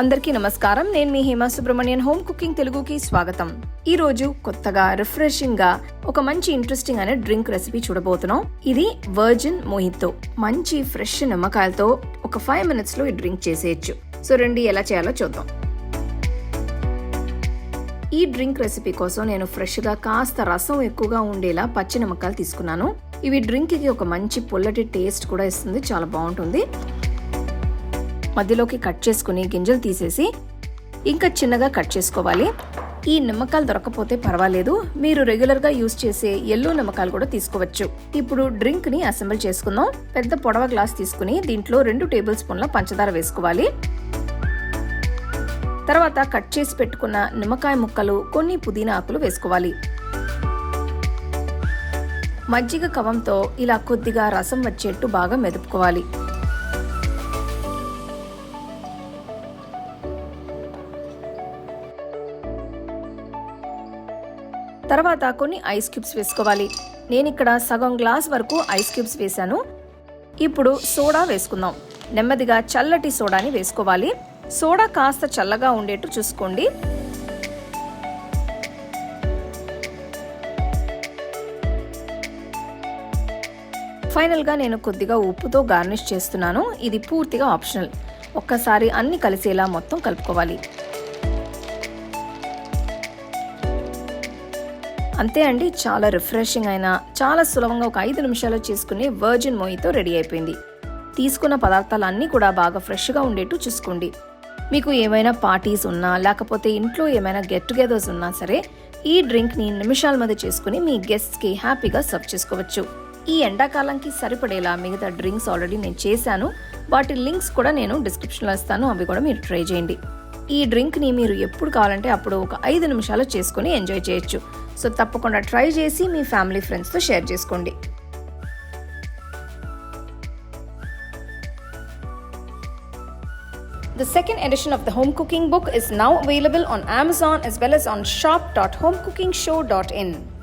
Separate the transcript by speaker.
Speaker 1: అందరికీ నమస్కారం. నేను మీ హేమా సుబ్రహ్మణ్యన్ హోమ్ కుకింగ్ తెలుగుకి స్వాగతం. ఈ రోజు కొత్తగా రిఫ్రెషింగ్గా ఒక మంచి ఇంట్రెస్టింగ్ అనే డ్రింక్ రెసిపీ చూడబోతున్నాం. ఇది వర్జిన్ మోహితో మంచి ఫ్రెష్ నిమ్మకాయలతో ఒక ఫైవ్ మినిట్స్లో ఈ డ్రింక్ చేసేయచ్చు. సో రండి ఎలా చేయాలో చూద్దాం. ఈ డ్రింక్ రెసిపీ కోసం నేను ఫ్రెష్గా కాస్త రసం ఎక్కువగా ఉండేలా పచ్చి నిమ్మకాయలు తీసుకున్నాను. ఇవి డ్రింక్కి ఒక మంచి పుల్లటి టేస్ట్ కూడా ఇస్తుంది. చాలా బాగుంటుంది. మధ్యలోకి కట్ చేసుకుని గింజలు తీసేసి ఇంకా చిన్నగా కట్ చేసుకోవాలి. ఈ నిమ్మకాయలు దొరకపోతే పర్వాలేదు. మీరు రెగ్యులర్గా యూస్ చేసే ఎల్లో నిమ్మకాయలు కూడా తీసుకోవచ్చు. ఇప్పుడు డ్రింక్ని అసెంబుల్ చేసుకుందాం. పెద్ద పొడవ గ్లాస్ తీసుకుని దీంట్లో రెండు టేబుల్ స్పూన్ల పంచదార వేసుకోవాలి. తర్వాత కట్ చేసి పెట్టుకున్న నిమ్మకాయ ముక్కలు కొన్ని పుదీనా ఆకులు వేసుకోవాలి. మజ్జిగ కవంతో ఇలా కొద్దిగా రసం వచ్చేట్టు బాగా మెదుపుకోవాలి. తర్వాత కొన్ని ఐస్ క్యూబ్స్ వేసుకోవాలి. నేను ఇక్కడ సగం గ్లాస్ వరకు ఐస్ క్యూబ్స్ వేశాను. ఇప్పుడు సోడా వేసుకుందాం. నెమ్మదిగా చల్లటి సోడాని వేసుకోవాలి. సోడా కాస్త చల్లగా ఉండేట్టు చూసుకోండి. ఫైనల్గా నేను కొద్దిగా ఉప్పుతో గార్నిష్ చేస్తున్నాను. ఇది పూర్తిగా ఆప్షనల్. ఒక్కసారి అన్ని కలిసేలా మొత్తం కలుపుకోవాలి. అంతే అండి చాలా రిఫ్రెషింగ్ అయిన చాలా సులభంగా ఒక ఐదు నిమిషాలు చేసుకునే వర్జిన్ మోయితో రెడీ అయిపోయింది. తీసుకున్న పదార్థాలు అన్నీ కూడా బాగా ఫ్రెష్గా ఉండేట్టు చూసుకోండి. మీకు ఏమైనా పార్టీస్ ఉన్నా లేకపోతే ఇంట్లో ఏమైనా గెట్ టుగెదర్స్ ఉన్నా సరే ఈ డ్రింక్ని నిమిషాల మధ్య చేసుకుని మీ గెస్ట్స్కి హ్యాపీగా సర్వ్ చేసుకోవచ్చు. ఈ ఎండాకాలంకి సరిపడేలా మిగతా డ్రింక్స్ ఆల్రెడీ నేను చేశాను. వాటి లింక్స్ కూడా నేను డిస్క్రిప్షన్లో ఇస్తాను అవి కూడా మీరు ట్రై చేయండి. ఈ డ్రింక్ని మీరు ఎప్పుడు కావాలంటే అప్పుడు ఒక ఐదు నిమిషాలు చేసుకుని ఎంజాయ్ చేయొచ్చు సో తప్పకుండా ట్రై చేసి మీ ఫ్యామిలీ ఫ్రెండ్స్తో షేర్ చేసుకోండి The second edition of the home cooking book is now available on Amazon as well as on shop.homecookingshow.in.